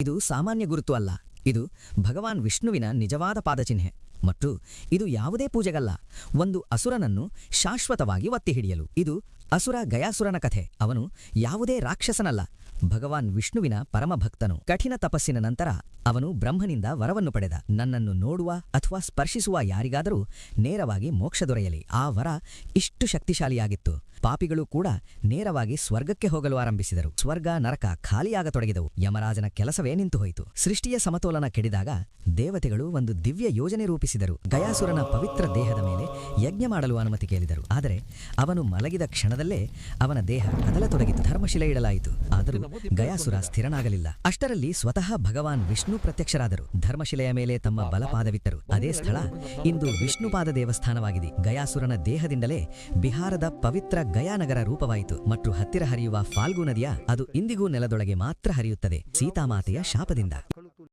ಇದು ಸಾಮಾನ್ಯ ಗುರುತು ಅಲ್ಲ. ಇದು ಭಗವಾನ್ ವಿಷ್ಣುವಿನ ನಿಜವಾದ ಪಾದಚಿಹ್ನೆ. ಮತ್ತು ಇದು ಯಾವುದೇ ಪೂಜೆಗಲ್ಲ. ಒಂದು ಅಸುರನನ್ನು ಶಾಶ್ವತವಾಗಿ ಒತ್ತಿ ಹಿಡಿಯಲು. ಇದು ಅಸುರ ಗಯಾಸುರನ ಕಥೆ. ಅವನು ಯಾವುದೇ ರಾಕ್ಷಸನಲ್ಲ. ಭಗವಾನ್ ವಿಷ್ಣುವಿನ ಪರಮಭಕ್ತನು. ಕಠಿಣ ತಪಸ್ಸಿನ ನಂತರ ಅವನು ಬ್ರಹ್ಮನಿಂದ ವರವನ್ನು ಪಡೆದ. ನನ್ನನ್ನು ನೋಡುವ ಅಥವಾ ಸ್ಪರ್ಶಿಸುವ ಯಾರಿಗಾದರೂ ನೇರವಾಗಿ ಮೋಕ್ಷ ದೊರೆಯಲಿ. ಆ ವರ ಇಷ್ಟು ಶಕ್ತಿಶಾಲಿಯಾಗಿತ್ತು. ಪಾಪಿಗಳು ಕೂಡ ನೇರವಾಗಿ ಸ್ವರ್ಗಕ್ಕೆ ಹೋಗಲು ಆರಂಭಿಸಿದರು. ಸ್ವರ್ಗ, ನರಕ ಖಾಲಿಯಾಗತೊಡಗಿದವು ಯಮರಾಜನ ಕೆಲಸವೇ ನಿಂತು ಹೋಯಿತು ಸೃಷ್ಟಿಯ ಸಮತೋಲನ ಕೆಡಿದಾಗ ದೇವತೆಗಳು ಒಂದು ದಿವ್ಯ ಯೋಜನೆ ರೂಪಿಸಿದರು. ಗಯಾಸುರನ ಪವಿತ್ರ ದೇಹದ ಮೇಲೆ ಯಜ್ಞ ಮಾಡಲು ಅನುಮತಿ ಕೇಳಿದರು. ಆದರೆ ಅವನು ಮಲಗಿದ ಕ್ಷಣದಲ್ಲೇ ಅವನ ದೇಹ ಕದಲತೊಡಗಿತು. ಧರ್ಮಶಿಲೆ ಇಡಲಾಯಿತು. ಆದರೂ ಗಯಾಸುರ ಸ್ಥಿರನಾಗಲಿಲ್ಲ. ಅಷ್ಟರಲ್ಲಿ ಸ್ವತಃ ಭಗವಾನ್ ವಿಷ್ಣು ಪ್ರತ್ಯಕ್ಷರಾದರು. ಧರ್ಮಶಿಲೆಯ ಮೇಲೆ ತಮ್ಮ ಬಲಪಾದವಿಟ್ಟರು ಅದೇ ಸ್ಥಳ ಇಂದು ವಿಷ್ಣುಪಾದ ದೇವಸ್ಥಾನವಾಗಿದೆ. ಗಯಾಸುರನ ದೇಹದಿಂದಲೇ ಬಿಹಾರದ ಪವಿತ್ರ ಗಯಾನಗರ ರೂಪವಾಯಿತು. ಮತ್ತು ಹತ್ತಿರ ಹರಿಯುವ ಫಾಲ್ಗು ನದಿಯ ಅದು ಇಂದಿಗೂ ನೆಲದೊಳಗೆ ಮಾತ್ರ ಹರಿಯುತ್ತದೆ. ಸೀತಾಮಾತೆಯ ಶಾಪದಿಂದ.